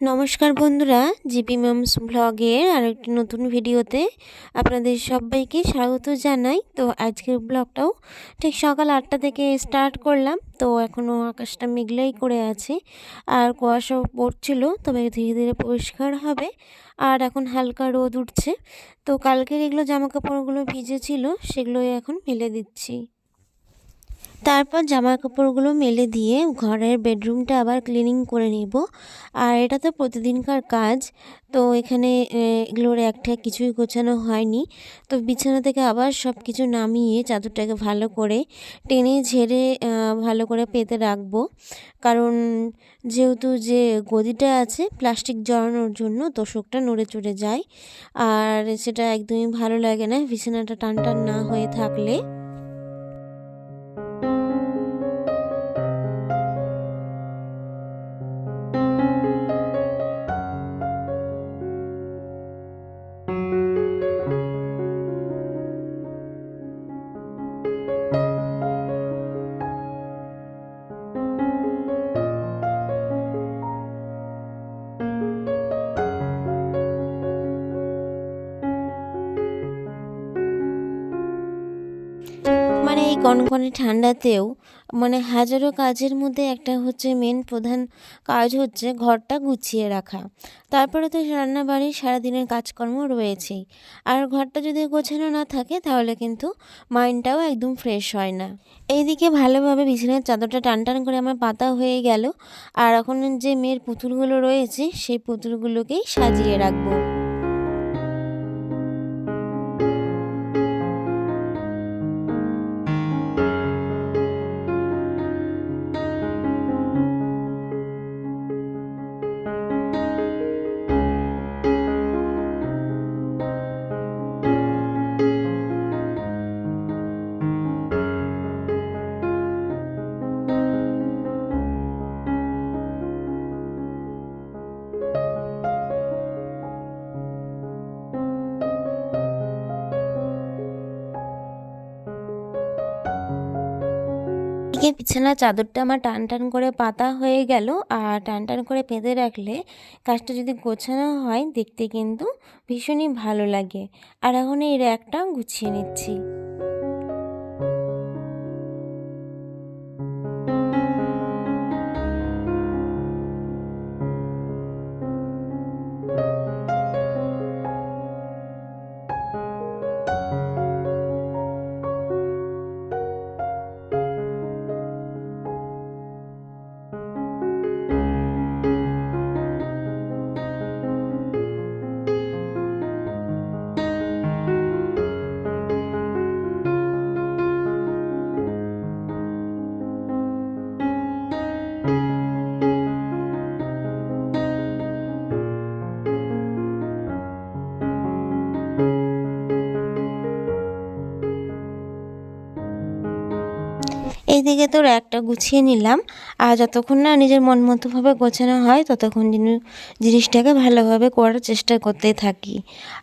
নমস্কার বন্ধুরা, জিপি ম্যামস ব্লগের আরেকটি নতুন ভিডিওতে আপনাদের সবাইকে স্বাগত জানাই। তো আজকের ব্লগটাও ঠিক সকাল আটটা থেকে স্টার্ট করলাম। তো এখনও আকাশটা মেঘলাই করে আছে। আর কুয়াশাও পড়ছিল, তবে ধীরে ধীরে পরিষ্কার হবে। আর এখন হালকা রোদ উঠছে। তো কালকের এগুলো জামা কাপড়গুলো ভিজে ছিল সেগুলোই এখন মেলে দিচ্ছি। তারপর জামা কাপড়গুলো মেলে দিয়ে ঘরের বেডরুমটা আবার ক্লিনিং করে নিব। আর এটা তো প্রতিদিনকার কাজ, তো এখানে এগুলোর একটা কিছুই গোছানো হয়নি। তো বিছানা থেকে আবার সব কিছু নামিয়ে চাদরটাকে ভালো করে টেনে ঝেড়ে ভালো করে পেতে রাখব। কারণ যেহেতু যে গদিটা আছে প্লাস্টিক জড়ানোর জন্য তোষকটা নড়ে চড়ে যায়, আর সেটা একদমই ভালো লাগে না, বিছানাটা টান টান না হয়ে থাকলে। কনকনে ঠান্ডাতেও মানে হাজারো কাজের মধ্যে একটা হচ্ছে মেন প্রধান কাজ হচ্ছে ঘরটা গুছিয়ে রাখা। তারপরে তো রান্নাবাড়ির সারাদিনের কাজকর্ম রয়েছেই। আর ঘরটা যদি গোছানো না থাকে তাহলে কিন্তু মাইন্ডটাও একদম ফ্রেশ হয় না। এইদিকে ভালোভাবে বিছানার চাদরটা টান টান করে আমার পাতা হয়ে গেল। আর এখন যে মেয়ের পুতুলগুলো রয়েছে, সেই পুতুলগুলোকেই সাজিয়ে রাখব। এদিকে বিছানার চাদরটা আমার টান টান করে পাতা হয়ে গেল। আর টান টান করে পেঁধে রাখলে কাজটা যদি গোছানো হয়, দেখতে কিন্তু ভীষণই ভালো লাগে। আর এখন এই র্যাকটা গুছিয়ে নিচ্ছি। এইদিকে তো একটা গুছিয়ে নিলাম। আর যতক্ষণ না নিজের মন মতোভাবে গোছানো হয়, ততক্ষণ জিনিসটাকে ভালোভাবে করার চেষ্টা করতে থাকি।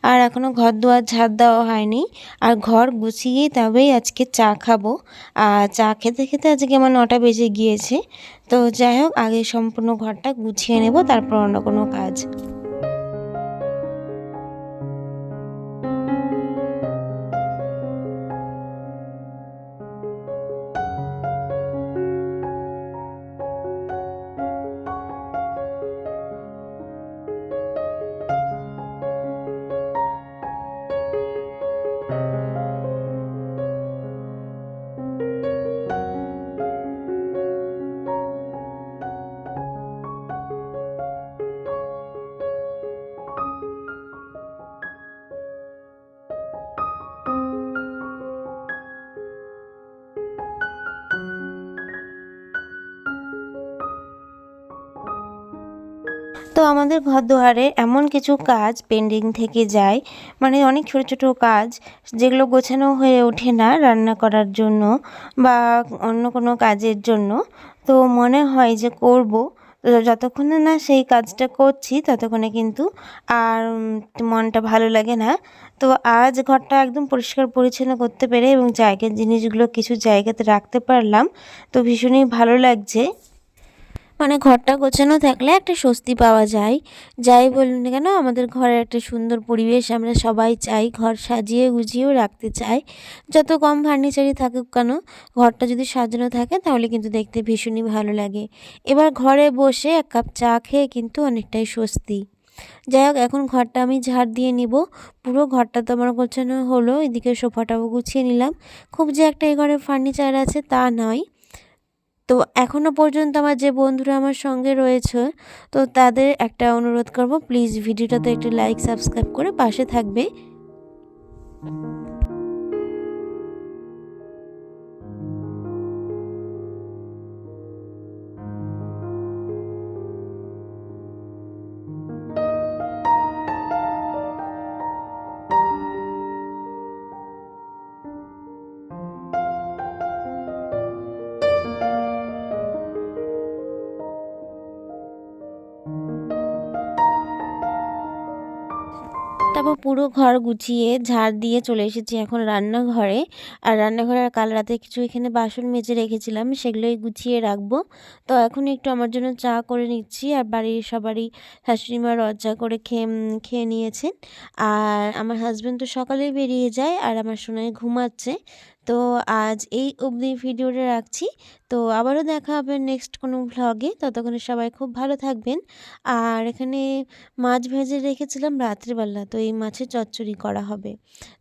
আর এখনও ঘর দুয়ার ঝাড় দেওয়া হয়নি। আর ঘর গুছিয়ে তবেই আজকে চা খাব। আর চা খেতে খেতে আজকে আমার নটা বেজে গিয়েছে। তো যাই হোক, আগে সম্পূর্ণ ঘরটা গুছিয়ে নেব, তারপর অন্য কোনো কাজ। তো আমাদের ঘর দুয়ারে এমন কিছু কাজ পেন্ডিং থেকে যায়। মানে অনেক ছোট ছোট কাজ যেগুলো গোছানো হয়ে ওঠে না রান্না করার জন্য বা অন্য কোনো কাজের জন্য। তো মনে হয় যে করব। যতক্ষণে না সেই কাজটা করছি ততক্ষণে কিন্তু আর মনটা ভালো লাগে না। তো আজ ঘরটা একদম পরিষ্কার পরিচ্ছন্ন করতে পেরে এবং জায়গার জিনিসগুলো কিছু জায়গাতে রাখতে পারলাম। তো ভীষণই ভালো লাগছে। মানে ঘরটা গোছানো থাকলে একটা স্বস্তি পাওয়া যায়। যাই বলুন কেন, আমাদের ঘরের একটা সুন্দর পরিবেশ আমরা সবাই চাই, ঘর সাজিয়ে গুজিয়েও রাখতে চাই। যত কম ফার্নিচারই থাকুক কেন, ঘরটা যদি সাজানো থাকে তাহলে কিন্তু দেখতে ভীষণই ভালো লাগে। এবার ঘরে বসে এক কাপ চা খেয়ে কিন্তু অনেকটাই স্বস্তি। যাই হোক, এখন ঘরটা আমি ঝাড় দিয়ে নিব। পুরো ঘরটা তো আমার গোছানো হলো, এদিকে সোফাটাও গুছিয়ে নিলাম। খুব যে একটা এই ঘরে ফার্নিচার আছে তা নয়। তো এখনও পর্যন্ত আমার যে বন্ধুরা আমার সঙ্গে রয়েছে, তো তাদের একটা অনুরোধ করব প্লিজ ভিডিওটাতে একটু লাইক সাবস্ক্রাইব করে পাশে থাকবে। তারপর পুরো ঘর গুছিয়ে ঝাড় দিয়ে চলে এসেছি এখন রান্নাঘরে। আর রান্নাঘরে কাল রাতে কিছু এখানে বাসন মেজে রেখেছিলাম, সেগুলোই গুছিয়ে রাখব। তো এখন একটু আমার জন্য চা করে নিচ্ছি, আর বাড়ির সবারই শাশুড়িমা রজ্জা করে খেয়ে খেয়ে নিয়েছেন। আর আমার হাজব্যান্ড তো সকালেই বেরিয়ে যায়, আর আমার সোনায় ঘুমাচ্ছে। তো আজ এই অবধি ভিডিওটা রাখছি। তো আবারও দেখা হবে নেক্সট কোনো ভ্লগে ততক্ষণে সবাই খুব ভালো থাকবেন। আর এখানে মাছ ভেজে রেখেছিলাম রাত্রিবেলা তো এই মাছের চচ্চড়ি করা হবে।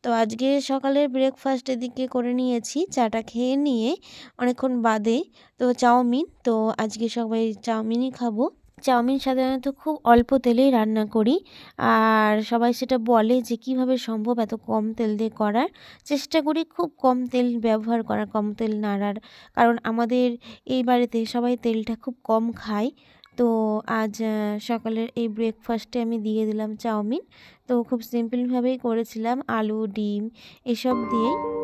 তো আজকে সকালের ব্রেকফাস্ট এদিকে করে নিয়েছি। চাটা খেয়ে নিয়ে অনেকক্ষণ বাদে, তো চাউমিন। তো আজকে সবাই চাউমিনই খাব। চাউমিন সাধারণত খুব অল্প তেলেই রান্না করি। আর সবাই সেটা বলে যে, কীভাবে সম্ভব এত কম তেল দিয়ে করার? চেষ্টা করি খুব কম তেল ব্যবহার করার, কম তেল নাড়ার কারণ আমাদের এই বাড়িতে সবাই তেলটা খুব কম খায়। তো আজ সকালের এই ব্রেকফাস্টে আমি দিয়ে দিলাম চাউমিন। তো খুব সিম্পলভাবেই করেছিলাম। আলু, ডিম, এসব দিয়েই